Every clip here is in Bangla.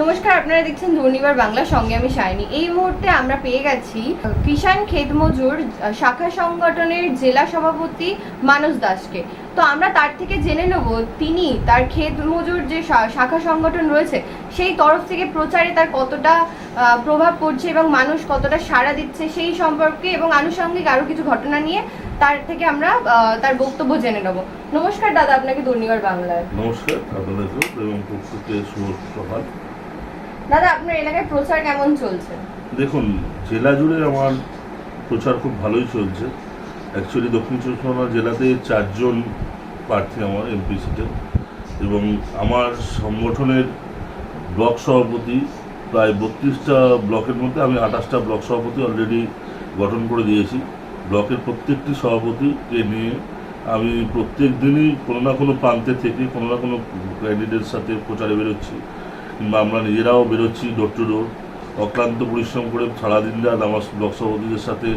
নমস্কার, আপনারা দেখছেন দুর্নিবার বাংলা, সঙ্গে আমি শাইনি। এই মুহূর্তে আমরা পেয়ে গেছি কিষাণ খেত মজুর শাখা সংগঠনের জেলা সভাপতি মানস দাসকে। তো আমরা তার থেকে জেনে নেব, তিনি, তার ক্ষেত মজুর যে শাখা সংগঠন রয়েছে, সেই তরফ থেকে প্রচারে তার কতটা প্রভাব পড়ছে এবং মানুষ কতটা সাড়া দিচ্ছে সেই সম্পর্কে এবং আনুষঙ্গিক আরও কিছু ঘটনা নিয়ে তার থেকে আমরা তার বক্তব্য জেনে নেব। নমস্কার দাদা, আপনাকে দুর্নিবার বাংলায়। নমস্কার এবং দাদা, আপনার এলাকায় প্রচার কেমন চলছে? দেখুন, জেলা জুড়ে আমার প্রচার খুব ভালোই চলছে। অ্যাকচুয়ালি দক্ষিণ চব্বিশ পরগনা জেলাতে চারজন প্রার্থী আমার এমপি সিটে এবং আমার সংগঠনের ব্লক সভাপতি, প্রায় বত্রিশটা ব্লকের মধ্যে আমি আঠাশটা ব্লক সভাপতি অলরেডি গঠন করে দিয়েছি। ব্লকের প্রত্যেকটি সভাপতিকে নিয়ে আমি প্রত্যেক দিনই কোনো না কোনো প্রান্তে থেকে কোনো না কোনো ক্যান্ডিডেটের সাথে প্রচারে বেরোচ্ছি। কিংবা আমরা নিজেরাও বেরোচ্ছি ডোর টু ডোর অক্লান্ত পরিশ্রম করে সারাদিন রাত আমার ব্লক সভাপতিদের সাথে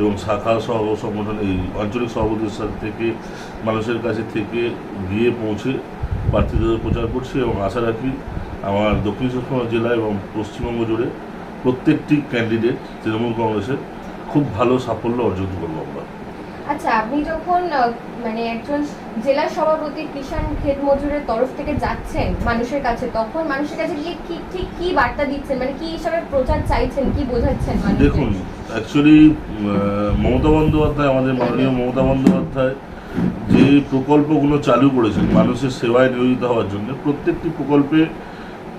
এবং শাখা সহ সংগঠন, এই আঞ্চলিক সভাপতিদের সাথে থেকে, মানুষের কাছে থেকে গিয়ে পৌঁছে প্রার্থীদের প্রচার করছি এবং আশা রাখি আমার দক্ষিণ চব্বিশ পরগনা জেলা এবং পশ্চিমবঙ্গ জুড়ে প্রত্যেকটি ক্যান্ডিডেট তৃণমূল কংগ্রেসের খুব ভালো সাফল্য অর্জন করব আমরা। আচ্ছা আপনি যখন মানে একজন জেলা সভাপতি কিষাণ ক্ষেত মজুরের তরফ থেকে যাচ্ছেন মানুষের কাছে, তখন মানুষের কাছে গিয়ে কি, ঠিক কি বার্তা দিচ্ছেন? মানে কি হিসাবে প্রচার চাইছেন, কি বোঝাচ্ছেন? দেখুন অ্যাকচুয়ালি মমতা বন্দ্যোপাধ্যায়, আমাদের মাননীয় মমতা বন্দ্যোপাধ্যায় যে প্রকল্পগুলো চালু করেছেন মানুষের সেবায় নিয়োজিত হওয়ার জন্য, প্রত্যেকটি প্রকল্পে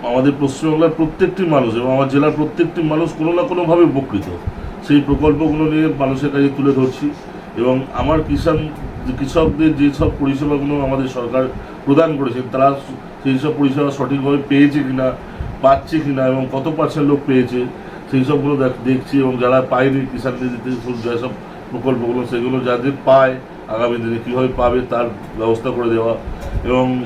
আমাদের পশ্চিমবাংলার প্রত্যেকটি মানুষ এবং আমার জেলার প্রত্যেকটি মানুষ কোনো না কোনোভাবে উপকৃত। সেই প্রকল্পগুলো নিয়ে মানুষের কাছে তুলে ধরছি। এবং আমার কিষাণ কৃষকদের যেসব পরিষেবাগুলো আমাদের সরকার প্রদান করেছেন তারা সেই সব পরিষেবা সঠিকভাবে পেয়েছে কিনা, পাচ্ছে কিনা এবং কত পার্সেন্ট লোক পেয়েছে, সেই সবগুলো দেখ- দেখছি এবং যারা পায়নি কিষাণ নিধিতে যেসব প্রকল্পগুলো, সেগুলো যাদের পায় আগামী দিনে, কীভাবে পাবে তার ব্যবস্থা করে দেওয়া এবং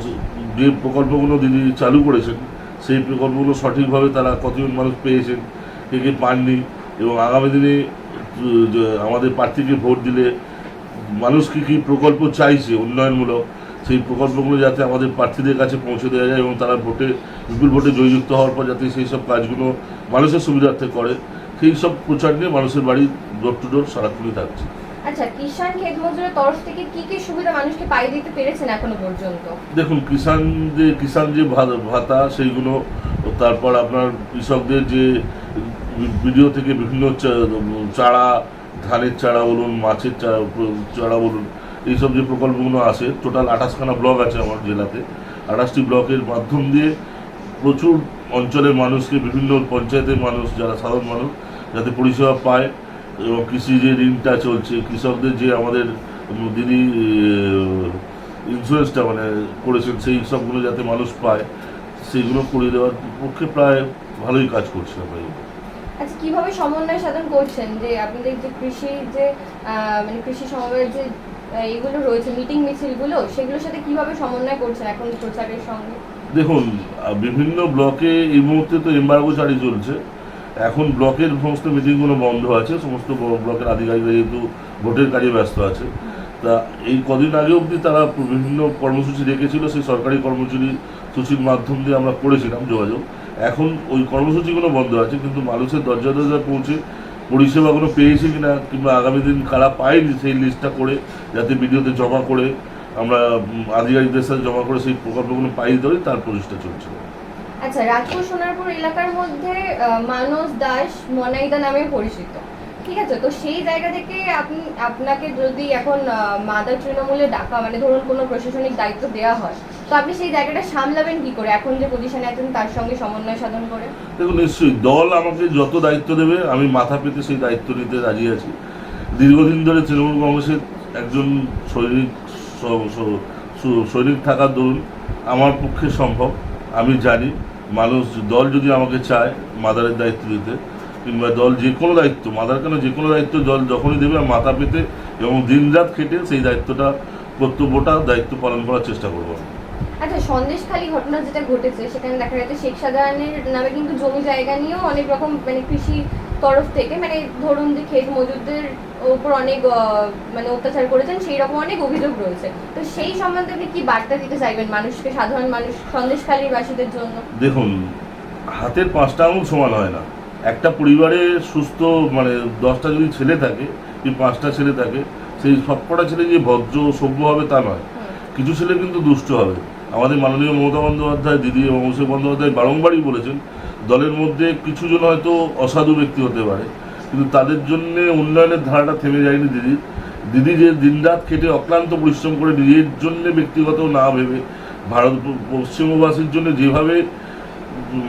যে প্রকল্পগুলো দিদি চালু করেছেন, সেই প্রকল্পগুলো সঠিকভাবে তারা কতজন মানুষ পেয়েছেন, কে কে পাননি এবং আগামী দিনে আমাদের প্রার্থীকে ভোট দিলে মানুষ কী কী প্রকল্প চাইছে উন্নয়নমূলক সেই প্রকল্পগুলো যাতে আমাদের প্রার্থীদের কাছে পৌঁছে দেওয়া যায় এবং তারা ভোটে বিপুল ভোটে জয়যুক্ত হওয়ার পর যাতে সেই সব কাজগুলো মানুষের সুবিধার্থে করে সেই সব প্রচার নিয়ে মানুষের বাড়ি ডোর টু ডোর সারাক্ষণই থাকছে। আচ্ছা কিষাণ ক্ষেত মজুরের তরফ থেকে কি কি সুবিধা মানুষকে পাই দিতে পেরেছেন এখনও পর্যন্ত? দেখুন কিষাণ যে কিষাণ যে ভাতা সেইগুলো তারপর আপনার কৃষকদের যে ভিডিও থেকে বিভিন্ন চারা, ধানের চারা বলুন, মাছের চারা চারা বলুন, এইসব যে প্রকল্পগুলো আছে টোটাল আঠাশখানা ব্লক আছে আমার জেলাতে আঠাশটি ব্লকের মাধ্যম দিয়ে প্রচুর অঞ্চলের মানুষকে, বিভিন্ন পঞ্চায়েতের মানুষ, যারা সাধারণ মানুষ, যাতে পরিষেবা পায় এবং কৃষি যে ঋণটা চলছে, কৃষকদের যে আমাদের দিদি ইন্স্যুরেন্সটা মানে করেছেন, সেই সবগুলো যাতে মানুষ পায়, সেইগুলো করে দেওয়ার পক্ষে প্রায় ভালোই কাজ করছে আমরা। আচ্ছা কীভাবে সমন্বয় সাধন করছেন? যে আপনাদের যে কৃষি যে মানে কৃষি সমবায়ের যে এগুলো রয়েছে মিটিং মিছিলগুলো, সেগুলোর সাথে কীভাবে সমন্বয় করছেন এখন প্রচারের সঙ্গে? দেখুন বিভিন্ন ব্লকে এই মুহূর্তে তো এম্বার্গো জারি চলছে। এখন ব্লকের সমস্ত মিটিংগুলো বন্ধ আছে, সমস্ত ব্লকের আধিকারিকরা যেহেতু ভোটের কাজে ব্যস্ত আছে। তা এই কদিন আগে অবধি তারা বিভিন্ন কর্মসূচি রেখেছিল, সেই সরকারি কর্মসূচি সূচির মাধ্যম দিয়ে আমরা করেছিলাম যোগাযোগ। এখন ওই কর্মসূচিগুলো বন্ধ আছে, কিন্তু মানুষের দরজা দরজা পৌঁছে পরিষেবাগুলো পেয়েছে কিনা কিংবা আগামী দিন কারা পায়নি সেই লিস্টটা করে, যাতে ভিডিওতে জমা করে, আমরা আধিকারিকদের সাথে জমা করে সেই প্রকল্পগুলো পাই ধরে তার প্রচেষ্টা চলছে। আচ্ছা রাজপুর সোনারপুর এলাকার মধ্যে মানস দাস মনাইদা নামে পরিচিত। ঠিক আছে, তো সেই জায়গা থেকে আপনি আপনাকে যদি এখন মাদার তৃণমূলে ডাকা মানে ধরুন কোনো প্রশাসনিক দায়িত্ব দেওয়া হয় তো আপনি সেই জায়গাটা সামলাবেন কি করে? এখন যে পজিশনে আছেন, তার সঙ্গে সমন্বয় সাধন করে? দেখুন, নিশ্চয়ই দল আমাকে যত দায়িত্ব দেবে, আমি মাথা পেতে সেই দায়িত্ব নিতে রাজি আছি। দীর্ঘদিন ধরে তৃণমূল কংগ্রেসের একজন সৈনিক সৈনিক থাকার দরুন আমার পক্ষে সম্ভব, আমি জানি। মানুষ, দল যদি আমাকে চায় মাদারের দায়িত্ব দিতে কিংবা দল যে কোনো দায়িত্ব, মাদার কেন যে কোনো দায়িত্ব দল যখনই দেবে মাথা পেতে এবং দিনরাত খেটে সেই দায়িত্বটা, কর্তব্যটা, দায়িত্ব পালন করার চেষ্টা করব। আচ্ছা সন্দেশখালী ঘটনা যেটা ঘটেছে সেখানে দেখা যাচ্ছে শেখ শাহজাহানের নামে কিন্তু জমি জায়গা নিয়েও অনেক রকম মানে কৃষি তরফ থেকে মানে ধরুন যে ক্ষেত মজুরদের উপর অনেক মানে অত্যাচার করেছেন সেই রকম অনেক অভিযোগ রয়েছে। তো সেই সম্বন্ধে আপনি কি বার্তা দিতে চাইবেন মানুষকে সাধারণ মানুষ সন্দেশখালীর বাসীদের জন্য? দেখুন হাতের পাঁচটা আঙুল সমান হয় না। একটা পরিবারে সুস্থ মানে দশটা যদি ছেলে থাকে কি পাঁচটা ছেলে থাকে সেই সবকটা ছেলে যে ভদ্র সভ্য হবে তা নয়। কিছু ছেলে কিন্তু দুষ্ট হবে। আমাদের মাননীয় মমতা বন্দ্যোপাধ্যায়, দিদি এবং অভিষেক বন্দ্যোপাধ্যায় বারংবারই বলেছেন, দলের মধ্যে কিছু জন হয়তো অসাধু ব্যক্তি হতে পারে, কিন্তু তাদের জন্য উন্নয়নের ধারাটা থেমে যায়নি দিদির দিদি যে দিনরাত খেটে অক্লান্ত পরিশ্রম করে নিজের জন্য ব্যক্তিগত না ভেবে ভারত পশ্চিমবাসীর জন্য যেভাবে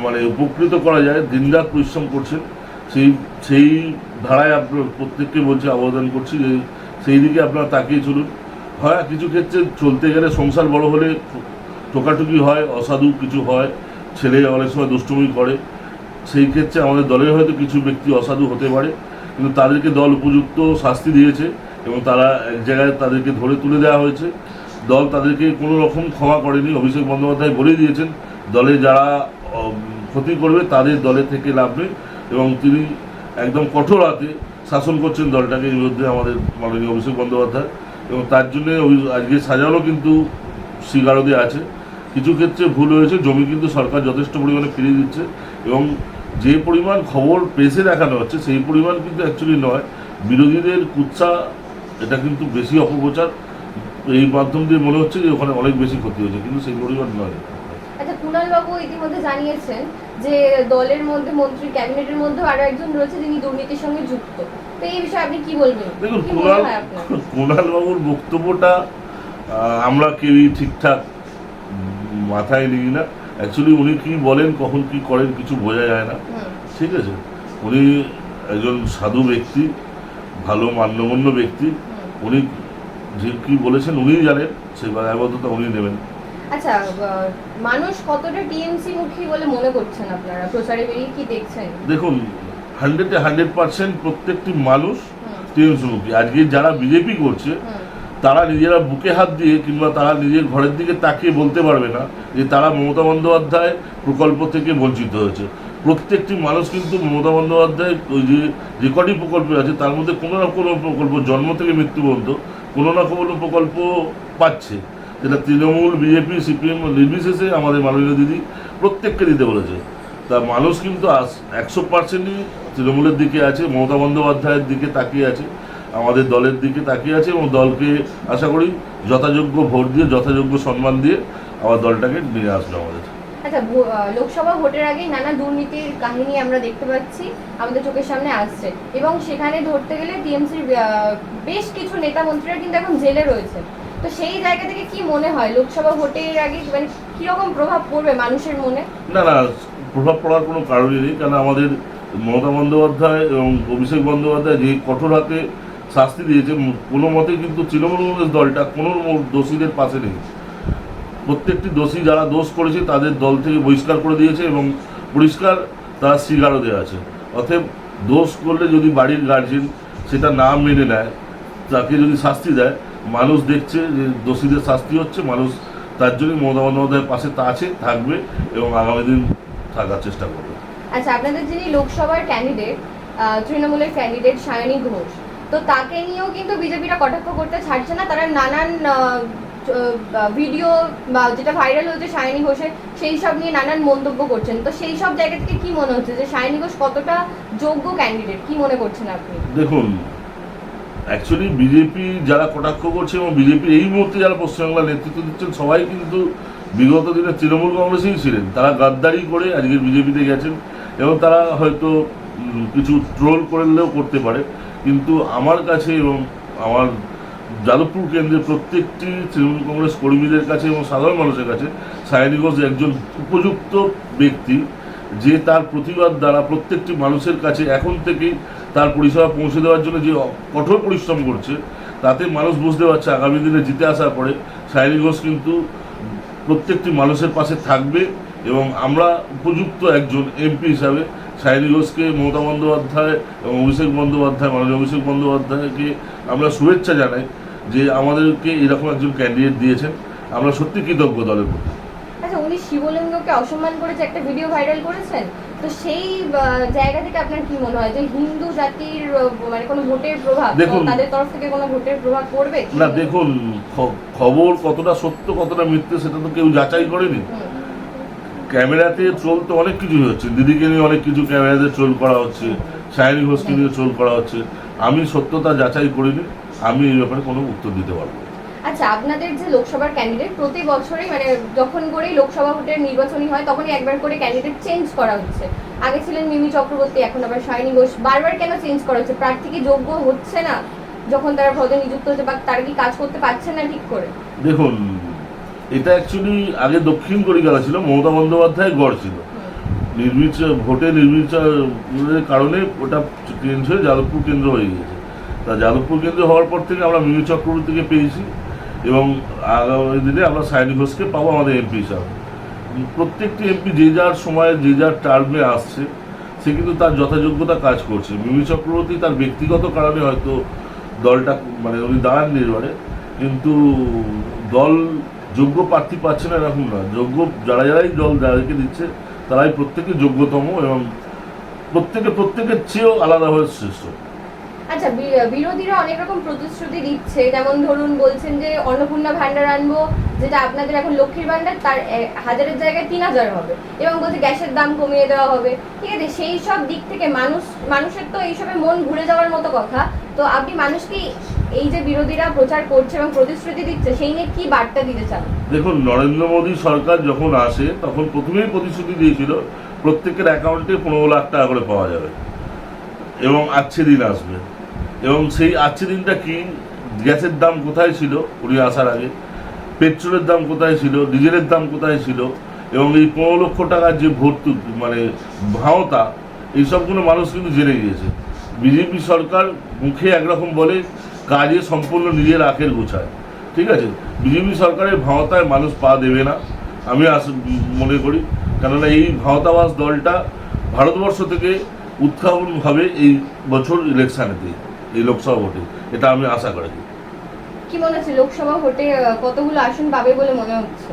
মানে উপকৃত করা যায়, দিনরাত পরিশ্রম করছেন, সেই সেই ধারায় আপনার প্রত্যেককে বলছি আবেদন করছি যে সেই দিকে আপনারা তাকিয়ে চলুন। হয় কিছু ক্ষেত্রে চলতে গেলে সংসার বড় হলে টোকাটুকি হয়, অসাধু কিছু হয়, ছেলে অনেক সময় দুষ্টুমি করে। সেই ক্ষেত্রে আমাদের দলের হয়তো কিছু ব্যক্তি অসাধু হতে পারে, কিন্তু তাদেরকে দল উপযুক্ত শাস্তি দিয়েছে এবং তারা এক জায়গায় তাদেরকে ধরে তুলে দেওয়া হয়েছে। দল তাদেরকে কোনো রকম ক্ষমা করেনি, অভিষেক বন্দ্যোপাধ্যায় বলেই দিয়েছেন, দলে যারা ক্ষতি করবে তাদের দলে থেকে লাভ নেই এবং তিনি একদম কঠোর হাতে শাসন করছেন দলটাকে এর বিরুদ্ধে আমাদের মাননীয় অভিষেক বন্দ্যোপাধ্যায়। এবং তার জন্য আজকে সাজানো কিন্তু স্বীকারোদে আছে। কিছু ক্ষেত্রে ভুল হয়েছে জমি কিন্তু সরকার যথেষ্ট পরিমাণে ফিরিয়ে দিচ্ছে এবং যে পরিমাণ খবর প্রেসে দেখানো হচ্ছে সেই পরিমাণ কিন্তু অ্যাকচুয়ালি নয়। বিরোধীদের কুৎসা এটা কিন্তু বেশি অপপ্রচার। এই মাধ্যম দিয়ে মনে হচ্ছে যে ওখানে অনেক বেশি ক্ষতি হয়েছে কিন্তু সেই পরিমাণ নয়। আচ্ছা কুণাল বাবু ইতিমধ্যে জানিয়েছেন যে দলের মধ্যে মন্ত্রী ক্যাবিনেটের মধ্যে আরও একজন রয়েছে যিনি দুর্নীতির সঙ্গে যুক্ত। তো এই বিষয়ে আপনি কি বলবেন? দেখুন কুণাল বাবুর বক্তব্যটা আমরা কেউই ঠিকঠাক মাথায় নিই না। অ্যাকচুয়ালি উনি কি বলেন কখন কি করেন কিছু বোঝা যায় না। ঠিক আছে? উনি একজন সাধু ব্যক্তি ভালো মান্যগণ্য ব্যক্তি। উনি যে কি বলেছেন উনিই জানেন সেই দায়বদ্ধতা উনি নেবেন। আচ্ছা মানুষ কতটা টিএমসি মুখী বলে মনে করছেন আপনারা? প্রচারে বেরিয়ে কি দেখছেন? দেখুন হান্ড্রেডে হান্ড্রেড পার্সেন্ট প্রত্যেকটি মানুষ হুম, টিএমসিমুখী। আজকে যারা বিজেপি করছে তারা নিজেরা বুকে হাত দিয়ে কিংবা তারা নিজের ঘরের দিকে তাকিয়ে বলতে পারবে না যে তারা মমতা বন্দ্যোপাধ্যায় প্রকল্প থেকে বঞ্চিত হয়েছে। প্রত্যেকটি মানুষ কিন্তু মমতা বন্দ্যোপাধ্যায় ওই যে যে কটি প্রকল্প আছে, তার মধ্যে কোনো না কোনো প্রকল্প, জন্ম থেকে মৃত্যু পর্যন্ত কোনো না কোনো প্রকল্প পাচ্ছে। যেটা তৃণমূল, বিজেপি, সিপিএম নির্বিশেষে আমাদের মাননীয় দিদি প্রত্যেককে দিতে বলেছে। তা মানুষ কিন্তু আস একশো পার্সেন্টই তৃণমূলের দিকে আছে, মমতা বন্দ্যোপাধ্যায়ের দিকে তাকিয়ে আছে। আমাদের দলের দিকে তাকিয়ে আছে এবং দলকে আশা করি যথাযোগ্য ভোট দিয়ে যথাযোগ্য সম্মান দিয়ে আমার দলটাকে নিয়ে আসবে আমাদের। আচ্ছা লোকসভা ভোটের আগেই নানা দুর্নীতির কাহিনী আমরা দেখতে পাচ্ছি আমাদের চোখের সামনে আসছে। এবং সেখানে ধরতে গেলে টিএমসির বেশ কিছু নেতা মন্ত্রীরা কিন্তু এখন জেলে রয়েছে। তো সেই জায়গা থেকে কি মনে হয়? লোকসভা ভোটের আগে মানে কীরকম প্রভাব পড়বে মানুষের মনে? না না প্রভাব পড়ার কোনো কারণই নেই। কারণ আমাদের মমতা বন্দ্যোপাধ্যায় এবং অভিষেক বন্দ্যোপাধ্যায় যে কঠোর হাতে শাস্তি দিয়েছে। কোনো মতে কিন্তু তৃণমূল কংগ্রেস দলটা কোনো দোষীদের পাশে নেই। প্রত্যেকটি দোষী যারা দোষ করেছে, তাদের দল থেকে বহিষ্কার করে দিয়েছে এবং পরিষ্কার তারা স্বীকারও দেওয়া আছে। অতএব দোষ করলে যদি বাড়ির গার্জেন সেটা না মেনে নেয়, তাকে যদি শাস্তি দেয়, মানুষ দেখছে যে দোষীদের শাস্তি হচ্ছে, মানুষ তার জন্যই মমতা বন্দ্যোপাধ্যায়ের পাশে তা আছে, থাকবে এবং আগামী দিন থাকার চেষ্টা করবে। আচ্ছা আপনাদের যিনি লোকসভার ক্যান্ডিডেট তৃণমূলের ক্যান্ডিডেট সায়নী ঘোষ তো তাকে নিয়েও কিন্তু বিজেপিরা কটাক্ষ করতে ছাড়ছে না। তারা নানান ভিডিও বা যেটা ভাইরাল হয়েছে সায়নী ঘোষের, সেই সব নিয়ে নানান মন্তব্য করছেন। তো সেই সব জায়গা থেকে কি মনে হচ্ছে যে সায়নী ঘোষ কতটা যোগ্য ক্যান্ডিডেট কি মনে করছেন আপনি? দেখুন অ্যাকচুয়ালি বিজেপি যারা কটাক্ষ করছে এবং বিজেপির এই মুহূর্তে যারা পশ্চিমবাংলার নেতৃত্ব দিচ্ছেন, সবাই কিন্তু বিগত দিনে তৃণমূল কংগ্রেসেই ছিলেন। তারা গাদ্দারি করে আজকের বিজেপিতে গেছেন এবং তারা হয়তো কিছু ট্রোল করলেও করতে পারে। কিন্তু আমার কাছে এবং আমার যাদবপুর কেন্দ্রের প্রত্যেকটি তৃণমূল কংগ্রেস কর্মীদের কাছে এবং সাধারণ মানুষের কাছে, সায়নী ঘোষ একজন উপযুক্ত ব্যক্তি, যে তার প্রতিবাদ দ্বারা প্রত্যেকটি মানুষের কাছে এখন থেকেই তার পরিষেবা পৌঁছে দেওয়ার জন্য যে কঠোর পরিশ্রম করছে, তাতে মানুষ বুঝতে পারছে আগামী দিনে জিতে আসার পরে সায়নী ঘোষ কিন্তু প্রত্যেকটি মানুষের পাশে থাকবে এবং আমরা উপযুক্ত একজন এমপি হিসাবে সায়নী ঘোষকে মমতা বন্দ্যোপাধ্যায় এবং অভিষেক বন্দ্যোপাধ্যায় মাননীয় অভিষেক বন্দ্যোপাধ্যায়কে আমরা শুভেচ্ছা জানাই যে আমাদেরকে এরকম একজন ক্যান্ডিডেট দিয়েছেন। আমরা সত্যি কৃতজ্ঞ দলের প্রতি। আচ্ছা উনি শিবলিঙ্গকে অসম্মান করেছে একটা ভিডিও ভাইরাল করেছেন তো সেই জায়গা থেকে আপনার কি মনে হয় যে হিন্দু জাতির মানে কোনো ভোটের প্রভাব দেখুন- তাদের তরফ থেকে কোনো ভোটের প্রভাব পড়বে? না দেখুন খবর কতটা সত্য কতটা মিথ্যে সেটা তো কেউ যাচাই করেনি। ক্যামেরাতে ট্রোল তো অনেক কিছুই হচ্ছে। দিদিকে নিয়ে অনেক কিছু ক্যামেরাতে ট্রোল করা হচ্ছে সায়নী ঘোষকে নিয়ে ট্রোল করা হচ্ছে। আমি সত্যতা যাচাই করিনি আমি এই ব্যাপারে কোনো উত্তর দিতে পারব। আচ্ছা আপনাদের যে লোকসভার ক্যান্ডিডেট প্রতি বছরই মানে যখন করেই লোকসভা ভোটের নির্বাচনী হয় তখনই একবার করে ক্যান্ডিডেট চেঞ্জ করা হচ্ছে। আগে ছিলেন মিমি চক্রবর্তী এখন আবার সায়নী ঘোষ। বারবার কেন চেঞ্জ করা হচ্ছে? প্রার্থী কি যোগ্য হচ্ছে না? যখন তারা পদে নিযুক্ত হচ্ছে বা তারা কি কাজ করতে পারছেন না ঠিক করে? দেখুন এটা অ্যাকচুয়ালি আগে দক্ষিণ কলিকাতা ছিল, মমতা বন্দ্যোপাধ্যায় গড় ছিল। নির্বিচার, ভোটে নির্বিচারের কারণে ওটা চেঞ্জ হয়ে যাদবপুর কেন্দ্র হয়ে গিয়েছে। তা যাদবপুর কেন্দ্র হওয়ার পর থেকে আমরা মিমি চক্রবর্তীকে পেয়েছি এবং আগামী দিনে আমরা সায়নী ঘোষকে পাবো আমাদের এমপি হিসাবে। প্রত্যেকটি এমপি যে যার সময়ে, যে যার টার্মে আসছে, সে কিন্তু তার যথাযোগ্যতা কাজ করছে। মিমি চক্রবর্তী তার ব্যক্তিগত কারণে হয়তো দলটা মানে উনি দাঁড়ান নির্বাণে কিন্তু দল যোগ্য প্রার্থী পাচ্ছে না এরকম না। যোগ্য যারা যারাই দল যাদেরকে দিচ্ছে, তারাই প্রত্যেকে যোগ্যতম এবং প্রত্যেকে প্রত্যেকের চেয়েও আলাদাভাবে শ্রেষ্ঠ। আচ্ছা বিরোধীরা অনেক রকম প্রতিশ্রুতি দিচ্ছে। যেমন ধরুন বলছেন যে, অন্নপূর্ণা ভান্ডার আনব, যেটা আপনাদের এখন লক্ষ্মীর ভান্ডার, তার হাজারের জায়গায় তিন হাজার হবে। এবং বলছে গ্যাসের দাম কমিয়ে দেওয়া হবে। ঠিক আছে, সেই সব দিক থেকে মানুষ, মানুষের তো এইসবে মন ঘুরে যাওয়ার মতো কথা। তো আপনি মানুষকে এই যে বিরোধীরা প্রচার করছে এবং প্রতিশ্রুতি দিচ্ছে, সেই নিয়ে কি বার্তা দিতে চান? দেখুন, নরেন্দ্র মোদী সরকার যখন আসে, তখন প্রথমেই প্রতিশ্রুতি দিয়েছিল, প্রত্যেকের অ্যাকাউন্টে পনেরো লাখ টাকা করে পাওয়া যাবে। এবং আচ্ছে দিন আসবে। এবং সেই আচ্ছে দিনটা কি? গ্যাসের দাম কোথায় ছিল উনি আসার আগে? পেট্রোলের দাম কোথায় ছিল? ডিজেলের দাম কোথায় ছিল? এবং এই পনেরো লক্ষ টাকার যে ভর্তু মানে ভাওতা, এইসবগুলো মানুষ কিন্তু জেনে গিয়েছে। বিজেপি সরকার মুখে একরকম বলে কাজে সম্পূর্ণ নিজের আখের গোছায়। ঠিক আছে? বিজেপি সরকারের ভাওতায় মানুষ পা দেবে না আমি আস মনে করি। কেননা এই ভাওতাবাস দলটা ভারতবর্ষ থেকে উত্থাপন হবে এই বছর ইলেকশানেতে এই লোকসভা ভোটে। এটা আমি আশা করি। কি মনে হচ্ছে? লোকসভা ভোটে কতগুলো আসন পাবে বলে মনে হচ্ছে?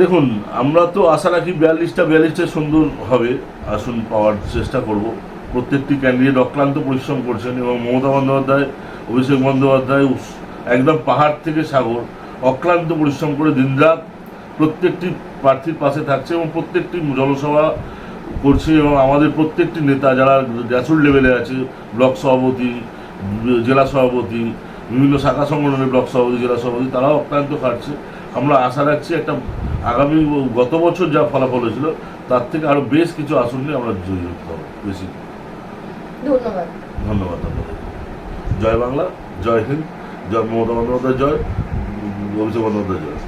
দেখুন আমরা তো আশা রাখি বিয়াল্লিশটা বিয়াল্লিশটা সুন্দর হবে আসন পাওয়ার চেষ্টা করব। প্রত্যেকটি ক্যান্ডিডেট অক্লান্ত পরিশ্রম করছেন এবং মমতা বন্দ্যোপাধ্যায়, অভিষেক বন্দ্যোপাধ্যায় একদম পাহাড় থেকে সাগর, অক্লান্ত পরিশ্রম করে দিনরাত প্রত্যেকটি প্রার্থীর পাশে থাকছে এবং প্রত্যেকটি জনসভা করছে এবং আমাদের প্রত্যেকটি নেতা যারা গ্রাসরুট লেভেলে আছে, ব্লক সভাপতি, জেলা সভাপতি, বিভিন্ন শাখা সংগঠনের ব্লক সভাপতি, জেলা সভাপতি, তারাও অক্লান্ত খাটছে। আমরা আশা রাখছি একটা আগামী গত বছর যা ফলাফল হয়েছিল, তার থেকে আরও বেশ কিছু আসন নিয়ে আমরা জয়ী হতে হবে বেশি ধন্যবাদ। জয় বাংলা জয় হিন্দ জয় মমতা বন্দ্যোপাধ্যায় জয় অভিষেক বন্দ্যোপাধ্যায় জয়।